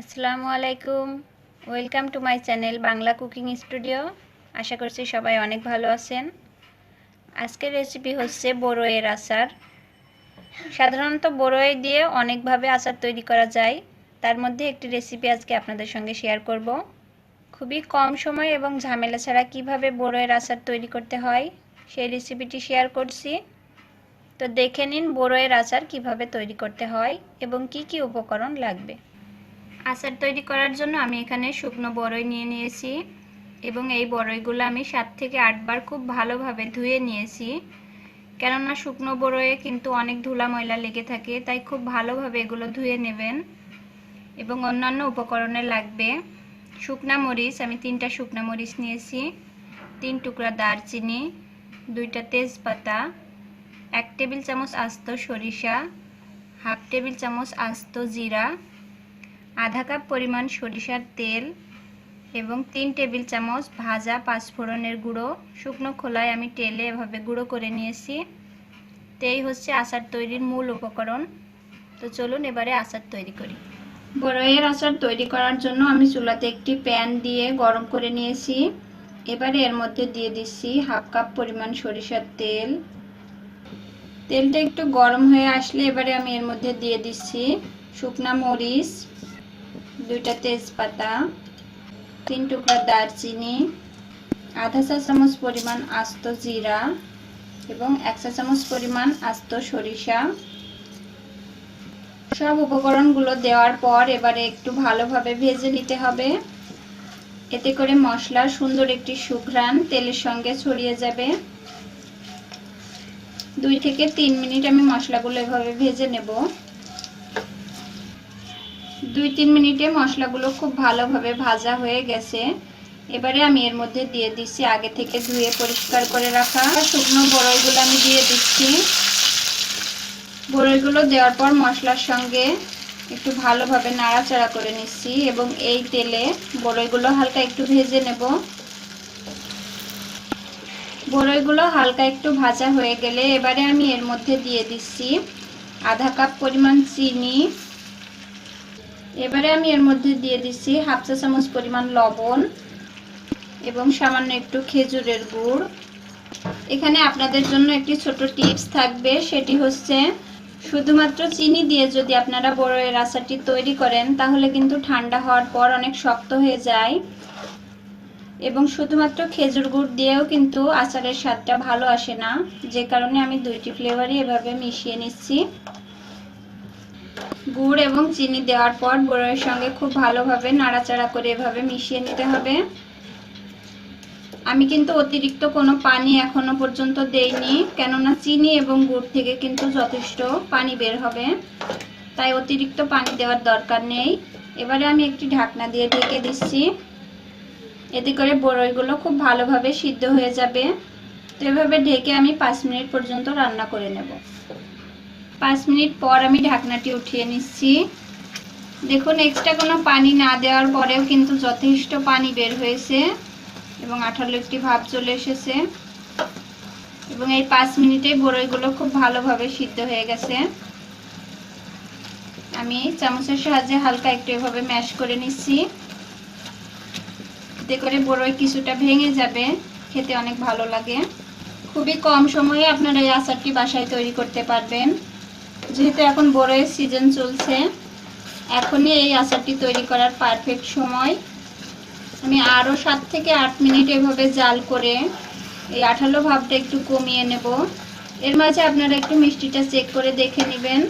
আসসালামু আলাইকুম। Welcome to my channel Bangla cooking studio আশা করছি সবাই অনেক ভালো আছেন। আজকের রেসিপি হচ্ছে বড়ইয়ের আচার। সাধারণত বড়ই দিয়ে অনেকভাবে আচার তৈরি করা যায়। তার মধ্যে একটি রেসিপি আজকে আপনাদের সঙ্গে শেয়ার করব। খুবই কম সময় এবং ঝামেলা ছাড়া কীভাবে বড়ইয়ের আচার তৈরি করতে হয়, সেই রেসিপিটি শেয়ার করছি। তো দেখে নিন বড়ইয়ের আচার কীভাবে তৈরি করতে হয় এবং কি কি উপকরণ লাগবে। আচার তৈরি করার জন্য আমি এখানে শুকনো বড়ই নিয়ে নিয়েছি এবং এই বড়ইগুলো আমি সাত থেকে আটবার খুব ভালোভাবে ধুয়ে নিয়েছি। কেননা শুকনো বড়য়ে কিন্তু অনেক ধুলা ময়লা লেগে থাকে, তাই খুব ভালোভাবে এগুলো ধুয়ে নেবেন এবং অন্যান্য উপকরণে লাগবে শুকনা মরিচ, আমি তিনটা শুকনা মরিচ নিয়েছি, তিন টুকরা দারচিনি, দুইটা তেজপাতা, এক টেবিল চামচ আস্ত সরিষা, হাফ টেবিল চামচ আস্ত জিরা আধা কাপ পরিমাণ সরিষার তেল এবং তিন টেবিল চামচ ভাজা পাঁচফোড়নের গুঁড়ো। শুকনো খোলায় আমি তেলে এভাবে গুঁড়ো করে নিয়েছি। তো এই হচ্ছে আচার তৈরির মূল উপকরণ। তো চলুন এবারে আচার তৈরি করি। বড়ইয়ের আচার তৈরি করার জন্য আমি চুলাতে একটি প্যান দিয়ে গরম করে নিয়েছি। এবারে এর মধ্যে দিয়ে দিচ্ছি হাফ কাপ পরিমাণ সরিষার তেল। তেলটা একটু গরম হয়ে আসলে এবারে আমি এর মধ্যে দিয়ে দিচ্ছি শুকনা মরিচ দুইটা তেজপাতা, তিন টুকরা দারচিনি, আধা চা চামচ পরিমাণ আস্ত জিরা এবং এক চা চামচ পরিমাণ আস্ত সরিষা। সব উপকরণগুলো দেওয়ার পর এবারে একটু ভালোভাবে ভেজে নিতে হবে। এতে করে মশলা সুন্দর একটি সুঘ্রাণ তেলের সঙ্গে ছড়িয়ে যাবে। দুই থেকে তিন মিনিট আমি মশলাগুলো এভাবে ভেজে নেব। দুই তিন মিনিটে মশলাগুলো খুব ভালোভাবে ভাজা হয়ে গেছে। এবারে আমি এর মধ্যে দিয়ে দিচ্ছি আগে থেকে ধুয়ে পরিষ্কার করে রাখা শুকনো বড়ইগুলো আমি দিয়ে দিচ্ছি। বড়ইগুলো দেওয়ার পর মশলার সঙ্গে একটু ভালোভাবে নাড়াচাড়া করে নিচ্ছি এবং এই তেলে বড়ইগুলো হালকা একটু ভেজে নেব। বড়ইগুলো হালকা একটু ভাজা হয়ে গেলে এবারে আমি এর মধ্যে দিয়ে দিচ্ছি আধা কাপ পরিমাণ চিনি এবারে আমি এর মধ্যে দিয়ে দিচ্ছি হাফ চা চামচ পরিমাণ লবণ এবং সামান্য একটু খেজুরের গুড়। এখানে আপনাদের জন্য একটি ছোট টিপস থাকবে, সেটি হচ্ছে শুধুমাত্র চিনি দিয়ে যদি আপনারা বড়ের আচারটি তৈরি করেন, তাহলে কিন্তু ঠান্ডা হওয়ার পর অনেক শক্ত হয়ে যায়। এবং শুধুমাত্র খেজুর গুড় দিয়েও কিন্তু আচারের স্বাদটা ভালো আসে না। যে কারণে আমি দুইটি ফ্লেভারই এভাবে মিশিয়ে নিচ্ছি। গুড় এবং চিনি দেওয়ার পর বড়ের সঙ্গে খুব ভালোভাবে নাড়াচাড়া করে এভাবে মিশিয়ে নিতে হবে। আমি কিন্তু অতিরিক্ত কোনো পানি এখনও পর্যন্ত দেইনি, কেননা চিনি এবং গুড় থেকে কিন্তু যথেষ্ট পানি বের হবে, তাই অতিরিক্ত পানি দেওয়ার দরকার নেই। এবারে আমি একটি ঢাকনা দিয়ে ঢেকে দিচ্ছি। এতে করে বড়ইগুলো খুব ভালোভাবে সিদ্ধ হয়ে যাবে। তো এভাবে ঢেকে আমি পাঁচ মিনিট পর্যন্ত রান্না করে নেব। পাঁচ মিনিট পর আমি ঢাকনাটি উঠিয়ে নিচ্ছি। দেখুন এক্সট্রা কোনো পানি না দেওয়ার পরেও কিন্তু যথেষ্ট পানি বের হয়েছে এবং আঠালো একটি ভাব চলে এসেছে। এবং এই পাঁচ মিনিটে বড়ইগুলো খুব ভালোভাবে সিদ্ধ হয়ে গেছে। আমি চামচের সাহায্যে হালকা একটু এভাবে ম্যাশ করে নিচ্ছি। এতে করে বড়ই কিছুটা ভেঙে যাবে, খেতে অনেক ভালো লাগে। খুবই কম সময়ে আপনারা এই আচারটি বাসায় তৈরি করতে পারবেন। যেহেতু এখন বড়ের সিজন চলছে, এখনই এই আচারটি তৈরি করার পারফেক্ট সময়। আমি আরও সাত থেকে আট মিনিট এভাবে জাল করে এই আঠালো ভাবটা একটু কমিয়ে নেব। এর মাঝে আপনারা একটু মিষ্টিটা চেক করে দেখে নেবেন।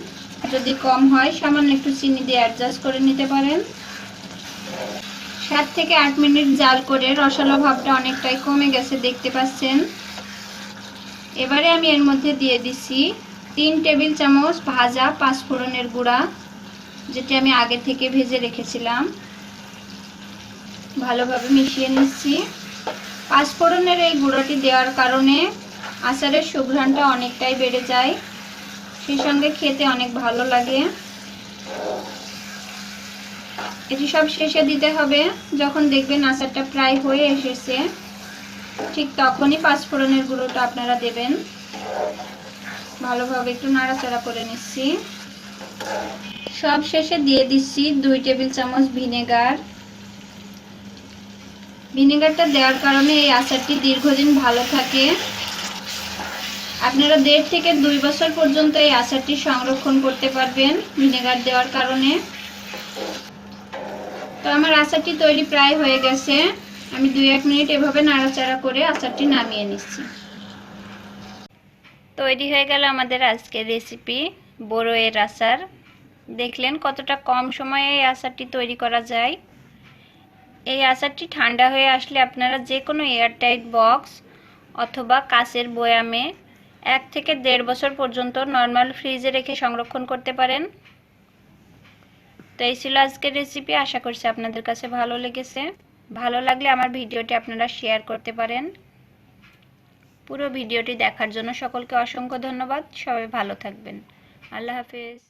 যদি কম হয়, সামান্য একটু চিনি দিয়ে অ্যাডজাস্ট করে নিতে পারেন। সাত থেকে আট মিনিট জাল করে রসালো ভাবটা অনেকটাই কমে গেছে, দেখতে পাচ্ছেন। এবারে আমি এর মধ্যে দিয়ে দিচ্ছি তিন টেবিল চামচ ভাজা পাঁচফোড়নের গুঁড়া, যেটি আমি আগে থেকে ভেজে রেখেছিলাম। ভালোভাবে মিশিয়ে নিচ্ছি। পাঁচফোড়নের এই গুঁড়োটি দেওয়ার কারণে আচারের সুঘ্রাণটা অনেকটাই বেড়ে যায়। সেই সঙ্গে খেতে অনেক ভালো লাগে। এটি সব শেষে দিতে হবে। যখন দেখবেন আচারটা প্রায় হয়ে এসেছে, ঠিক তখনই পাঁচফোড়নের গুঁড়োটা আপনারা দেবেন। ভালোভাবে একটু নাড়াচাড়া করে নিচ্ছি। সব শেষে দিয়ে দিচ্ছি দুই টেবিল চামচ ভিনেগার। ভিনেগারটা দেওয়ার কারণে এই আচারটি দীর্ঘদিন ভালো থাকে। আপনারা দেড় থেকে দুই বছর পর্যন্ত এই আচারটি সংরক্ষণ করতে পারবেন ভিনেগার দেওয়ার কারণে। তো আমার আচারটি তৈরি প্রায় হয়ে গেছে। আমি দুই এক মিনিট এভাবে নাড়াচাড়া করে আচারটি নামিয়ে নিচ্ছি। তৈরি হয়ে গেল আমাদের আজকের রেসিপি বড়োয়ের আচার। দেখলেন কতটা কম সময়ে এই আচারটি তৈরি করা যায়। এই আচারটি ঠান্ডা হয়ে আসলে আপনারা যে কোনো এয়ারটাইট বক্স অথবা কাচের বয়ামে এক থেকে দেড় বছর পর্যন্ত নর্মাল ফ্রিজে রেখে সংরক্ষণ করতে পারেন। তো এই ছিল আজকের রেসিপি আশা করছি আপনাদের কাছে ভালো লেগেছে। ভালো লাগলে আমার ভিডিওটি আপনারা শেয়ার করতে পারেন। পুরো ভিডিওটি দেখার জন্য সকলকে অসংখ্য ধন্যবাদ। সবাই ভালো থাকবেন। আল্লাহ হাফেজ।